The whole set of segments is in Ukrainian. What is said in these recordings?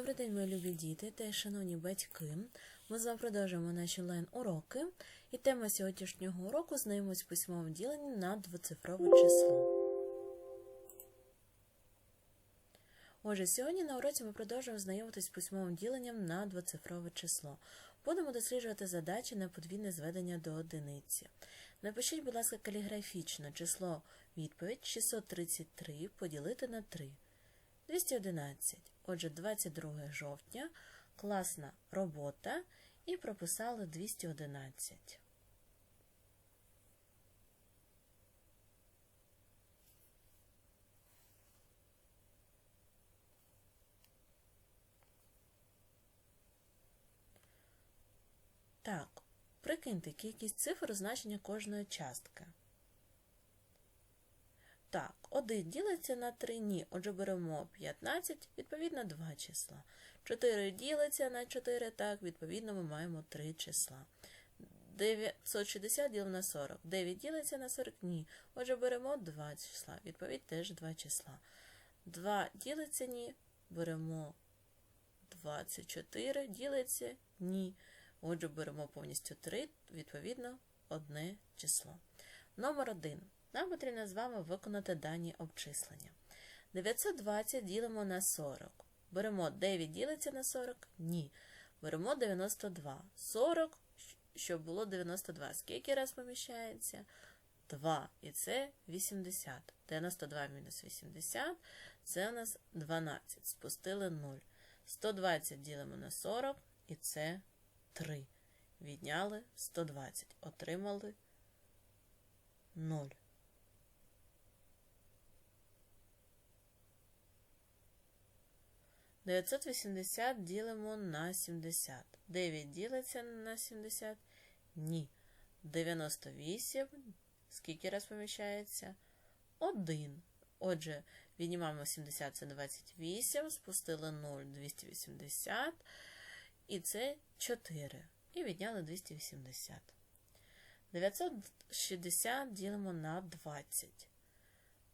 Добрий день, мої любі діти та шановні батьки. Ми з вами продовжуємо наші онлайн-уроки. І тема сьогоднішнього уроку знайомись з письмовим діленням на двоцифрове число. Отже, сьогодні на уроці ми продовжуємо знайомитись письмовим діленням на двоцифрове число. Будемо досліджувати задачі на подвійне зведення до одиниці. Напишіть, будь ласка, каліграфічно число відповідь 633 поділити на 3. 211. Отже, 22 жовтня, класна робота і прописали 211. Так, прикиньте кількість цифр значення кожної частки. Так, 1 ділиться на 3 ні. Отже, беремо 15, відповідно 2 числа. 4 ділиться на 4, так, відповідно, ми маємо 3 числа. 960 ділимо на 40. 9 ділиться на 40 ні. Отже, беремо 2 числа. Відповідь теж 2 числа. 2 ділиться ні. Беремо 24, ділиться ні. Отже, беремо повністю 3, відповідно, одне число. Номер 1. Нам потрібно з вами виконати дані обчислення. 920 ділимо на 40. Беремо 9 ділиться на 40? Ні. Беремо 92. 40, щоб було 92. Скільки раз поміщається? 2. І це 80. 92 мінус 80 це у нас 12. Спустили 0. 120 ділимо на 40, і це 3. Відняли 120. Отримали 0. 980 ділимо на 70. 9 ділиться на 70? Ні. 98. Скільки раз поміщається? 1. Отже, віднімаємо 70, це 28, спустили 0, 280. І це 4. І відняли 280. 960 ділимо на 20.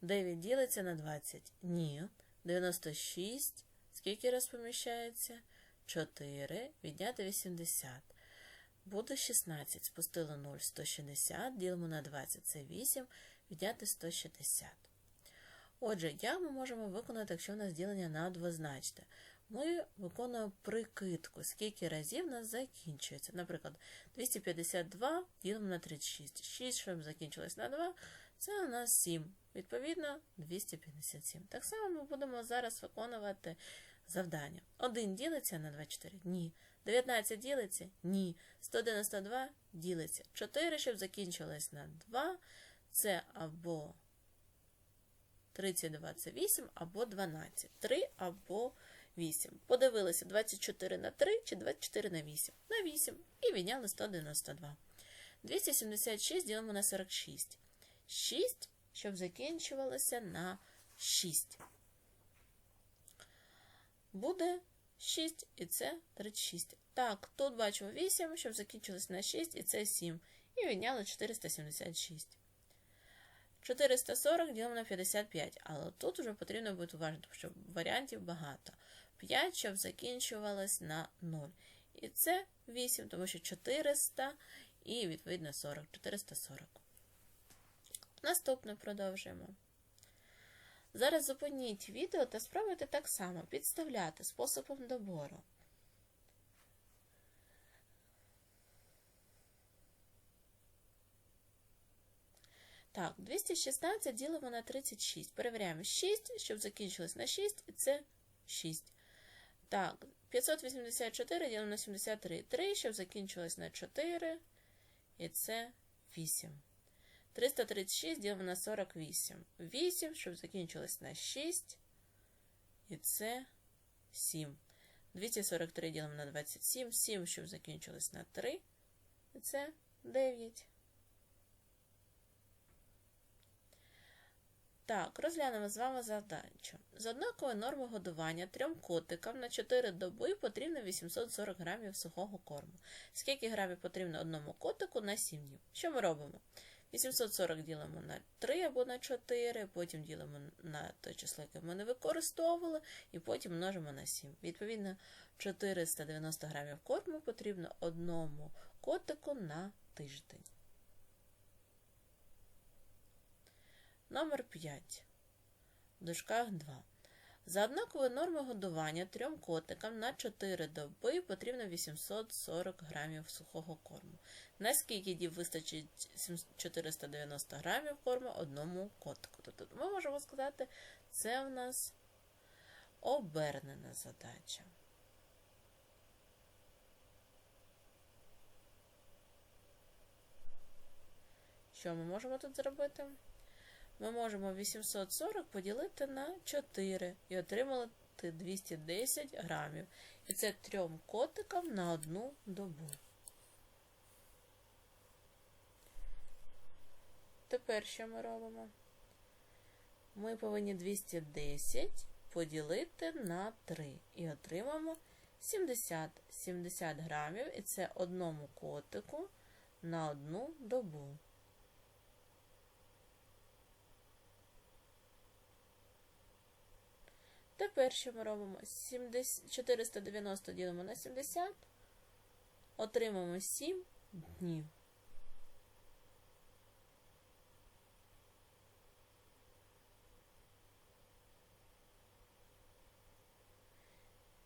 9 ділиться на 20? Ні. 96. Скільки раз поміщається? 4. Відняти 80. Буде 16. Спустили 0, 160. Ділимо на 20, це 8. Відняти 160. Отже, як ми можемо виконати, якщо у нас ділення на двозначне? Ми виконуємо прикидку, скільки разів у нас закінчується. Наприклад, 252 ділимо на 36. 6, щоб закінчилось на 2, це у нас 7. Відповідно, 257. Так само ми будемо зараз виконувати завдання. 1 ділиться на 24? Ні. 19 ділиться? Ні. 192 ділиться. 4, щоб закінчилось на 2, це або 32 це 8, або 12. 3 або 8. Подивилися 24 на 3 чи 24 на 8. На 8. І відняли 192. 276 ділимо на 46. 6, щоб закінчувалося на 6. Буде 6 і це 36. Так, тут бачимо 8, щоб закінчилось на 6, і це 7. І відняли 476. 440 ділимо на 55, але тут вже потрібно бути уважним, тому що варіантів багато. 5, щоб закінчувалось на 0. І це 8, тому що 400 і, відповідно, 40. 440. Наступне продовжуємо. Зараз зупиніть відео та спробуйте так само підставляти способом добору. Так, 216 ділимо на 36. Перевіряємо 6, щоб закінчилось на 6, і це 6. Так, 584 ділимо на 73. 3, щоб закінчилось на 4, і це 8. 336 ділимо на 48. 8, щоб закінчилось на 6. І це 7. 243 ділимо на 27. 7, щоб закінчилось на 3. І це 9. Так, розглянемо з вами завдачу. З однакової норми годування трьом котикам на 4 доби потрібно 840 грамів сухого корму. Скільки грамів потрібно одному котику на 7 днів? Що ми робимо? 840 ділимо на 3 або на 4, потім ділимо на те число, яке ми не використовували, і потім множимо на 7. Відповідно, 490 грамів корму потрібно одному котику на тиждень. Номер 5. В дужках 2. За однаковою нормою годування трьом котикам на 4 доби потрібно 840 грамів сухого корму. Наскільки діб вистачить 490 грамів корму одному котику? Тобто ми можемо сказати, це у нас обернена задача. Що ми можемо тут зробити? Ми можемо 840 поділити на 4 і отримати 210 грамів. І це трьом котикам на одну добу. Тепер що ми робимо? Ми повинні 210 поділити на 3 і отримаємо 70 70 грамів, і це одному котику на одну добу. Тепер що ми робимо? 70, 490 ділимо на 70, отримаємо 7 днів.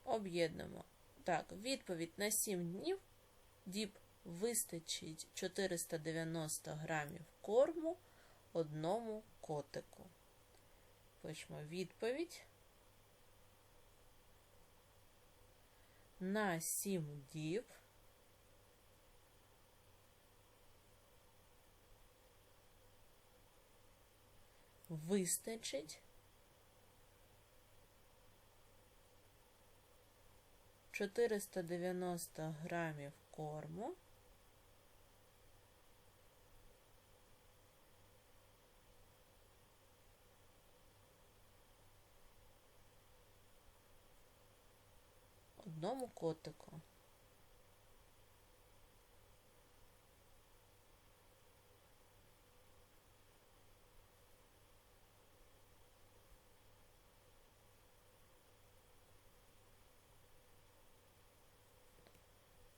Об'єднуємо. Так, відповідь на 7 днів діб вистачить 490 грамів корму одному котику. Пишемо відповідь. На 7 діб. Вистачить. 490 грамів корму одному котику.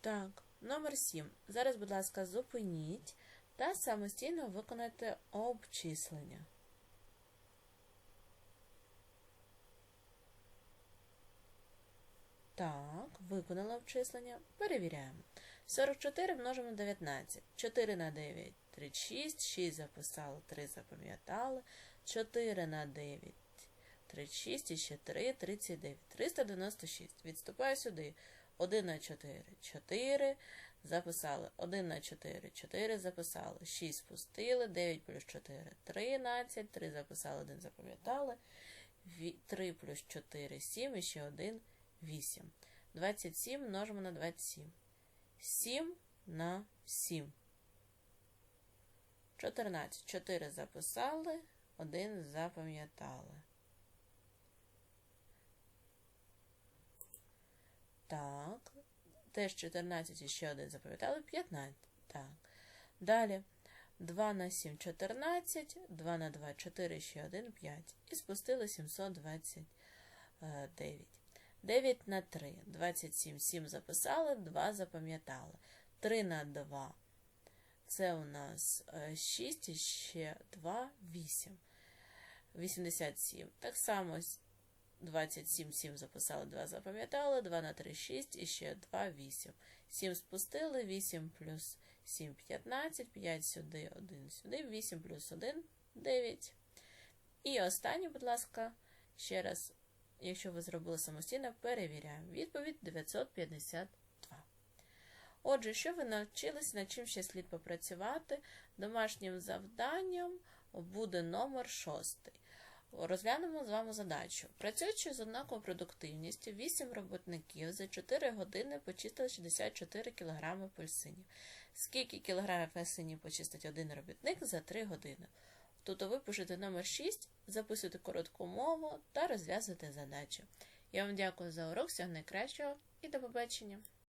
Так, номер 7. Зараз, будь ласка, зупиніть та самостійно виконайте обчислення. Так, виконала обчислення. Перевіряємо. 44 множимо на 19. 4 на 9 36, 6 записали, 3 запам'ятали. 4 на 9 36 і ще 3, 39. 396. Відступаю сюди. 1 на 4 4. Записали. 1 на 4 4 записали. 6 спустили. 9 плюс 4 13. 3 записали, 1 запам'ятали. 3 плюс 4 7 і ще 1 8. 27 множимо на 27. 7 на 7. 14. 4 записали, 1 запам'ятали. Так. Теж 14 і ще один запам'ятали. 15. Так. Далі. 2 на 7 14, 2 на 2 4, ще 1 5. І спустили 729. 9 на 3. 27. 7 записали, 2 запам'ятали. 3 на 2. Це у нас 6 і ще 2, 8. 87. Так само 27, 7 записали, 2 запам'ятали, 2 на 3, 6 і ще 2, 8. 7 спустили, 8 плюс 7, 15, 5 сюди, 1 сюди, 8 плюс 1, 9. І останнє, будь ласка, ще раз Якщо ви зробили самостійно, перевіряємо. Відповідь 952. Отже, що ви навчились, над чим ще слід попрацювати? Домашнім завданням буде номер 6. Розглянемо з вами задачу. Працюючи з однаковою продуктивністю, 8 роботників за 4 години почистили 64 кг апельсинів. Скільки кілограмів апельсинів почистить один робітник за 3 години? Тобто ви пишете номер 6, записуєте коротку мову та розв'язуєте задачу. Я вам дякую за урок, всього найкращого і до побачення!